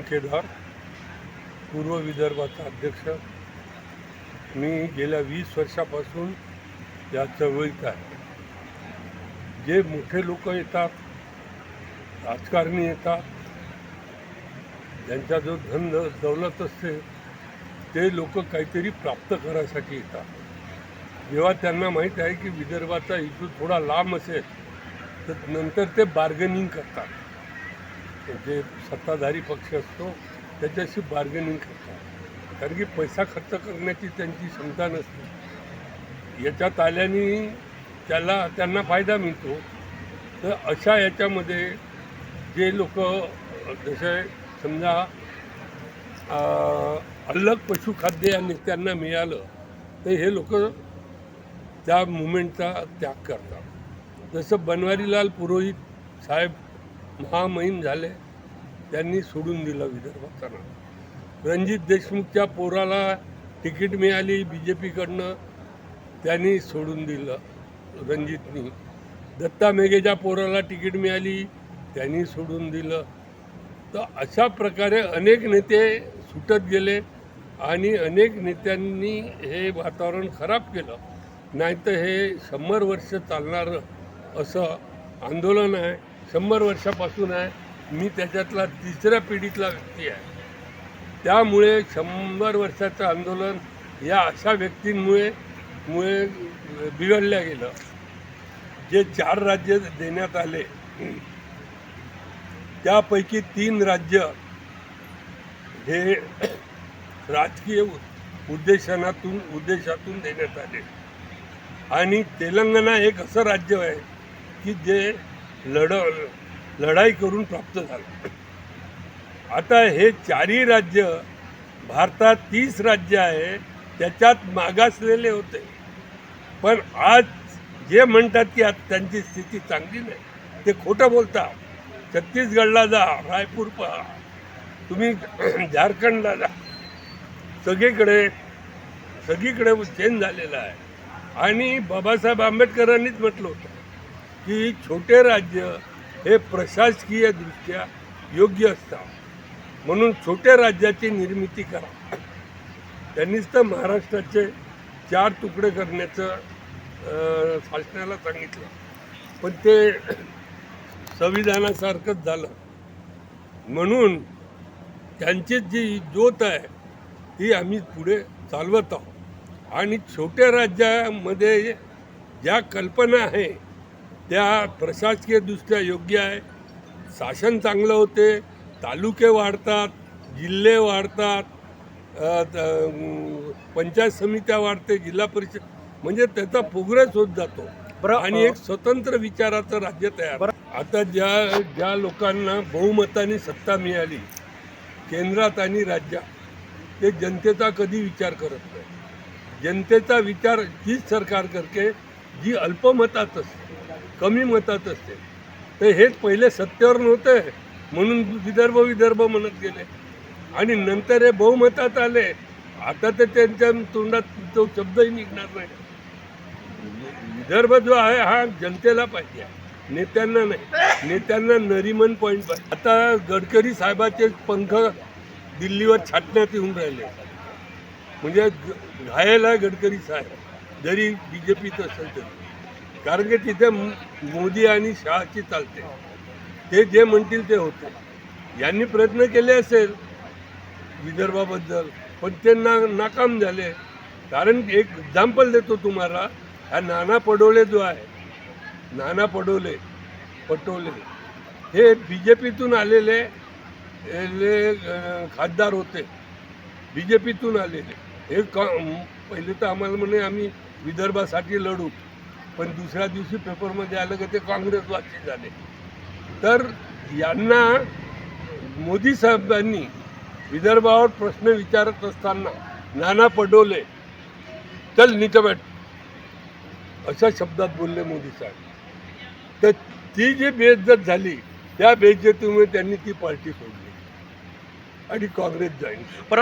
केदार पूर्व विदर्भाचा अध्यक्ष. मी गेल्या वीस वर्षापासून या चळवळीत आहे. जे मोठे लोक येतात राजकारणी येतात ज्यांचा जो धन दौलत असते ते लोक काहीतरी प्राप्त करायसाठी येतात. जेव्हा त्यांना माहीत आहे की विदर्भाचा इशू थोडा लांब असेल तर नंतर ते बार्गेनिंग करतात. जे सत्ताधारी पक्ष असतो त्याच्याशी बार्गेनिंग करतात. कारण की पैसा खर्च करण्याची त्यांची क्षमता नसते. याच्यात आल्याने त्याला त्यांना फायदा मिळतो. तर अशा याच्यामध्ये जे लोक जसे समजा अलग पशुखाद्य या नेत्यांना मिळालं तर हे लोक त्या मुवमेंटचा त्याग करतात. जसं बनवारीलाल पुरोहित साहेब महामहिम झाले त्यांनी सोडून दिलं विदर्भाचा रणजित देशमुखच्या पोराला तिकीट मिळाली बी जे पीकडनं त्यांनी सोडून दिलं रणजितनी. दत्ता मेघेच्या पोराला तिकीट मिळाली त्यांनी सोडून दिलं. तर अशा प्रकारे अनेक नेते सुटत गेले आणि अनेक नेत्यांनी हे वातावरण खराब केलं. नाहीतर हे शंभर वर्ष चालणारं असं आंदोलन आहे. शंभर वर्षापासून आहे. मी त्याच्यातला तिसऱ्या पिढीतला व्यक्ती आहे. त्यामुळे शंभर वर्षाचं आंदोलन या अशा व्यक्तींमुळे मुळे बिघडल्या गेलं. जे चार राज्य देण्यात आले त्यापैकी तीन राज्य हे राजकीय उद्देशनातून उद्देशातून देण्यात आले. आणि तेलंगणा एक असं राज्य आहे की जे लढ लढाई करून प्राप्त झाला. आता हे चारही राज्य भारतात तीस राज्य आहे त्याच्यात मागासलेले होते. पण आज जे म्हणतात की आज त्यांची स्थिती चांगली नाही ते खोटं बोलतात छत्तीसगडला जा रायपूर पहा. तुम्ही झारखंडला जा. सगळीकडे सगळीकडे चेंज झालेला आहे. आणि बाबासाहेब आंबेडकरांनीच म्हटलं होतं. की छोटे राज्य हे प्रशासकीय दृष्ट्या योग्य असतात. म्हणून छोट्या राज्याची निर्मिती करा. त्यांनीच तर महाराष्ट्राचे चार तुकडे करण्याचं शासनाला सांगितलं. पण ते संविधानासारखंच झालं. म्हणून त्यांची जी ज्योत आहे ती आम्ही पुढे चालवत आहोत. आणि छोट्या राज्यामध्ये ज्या कल्पना आहे त्या प्रशासकीयदृष्ट्या योग्य आहे. शासन चांगलं होते तालुके वाढतात जिल्हे वाढतात पंचायत समित्या वाढते जिल्हा परिषद म्हणजे त्याचा प्रोग्रेस होत जातो. आणि एक स्वतंत्र विचाराचं राज्य तयार. आता ज्या ज्या लोकांना बहुमताने सत्ता मिळाली केंद्रात आणि राज्यात ते जनतेचा कधी विचार करत नाही. जनतेचा विचार तीच सरकार करते जी अल्पमतात असते. कमी मतात असते. तर हेच पहिले सत्तेवर नव्हते म्हणून विदर्भ विदर्भ म्हणत गेले. आणि नंतर हे बहुमतात आले. आता तर त्यांच्या तोंडात तो शब्दही निघणार नाही. विदर्भ जो आहे हा जनतेला पाहिजे. नेत्यांना नाही. नेत्यांना नरीमन पॉईंट पाहिजे. आता गडकरी साहेबाचे पंख दिल्लीवर छाटण्यात येऊन राहिले. म्हणजे घायल आहे गडकरी साहेब. जरी बी जे पीत असेल तरी. कारण की तिथे मोदी आणि शहाची चालते. ते जे म्हणतील ते होते. यांनी प्रयत्न केले असेल विदर्भाबद्दल पण ते ना नाकाम झाले. कारण एक एक्झाम्पल देतो तुम्हाला. हा नाना पडोले जो आहे नाना पडोले पटोले हे बी जे पीतून आलेले खासदार होते. बी जे पीतून आलेले. हे का पहिले तर आम्हाला म्हणे आम्ही विदर्भासाठी लढू. पण दुसऱ्या दिवशी पेपरमध्ये आलं की ते काँग्रेसवासी झाले. तर यांना मोदी साहेबांनी विदर्भावर प्रश्न विचारत असताना नाना पडोले चल नीचे अशा शब्दात बोलले मोदी साहेब. तर ती जी बेइज्जत झाली त्या बेइज्जतीमुळे त्यांनी ती पार्टी सोडली. आणि काँग्रेस जॉईन पर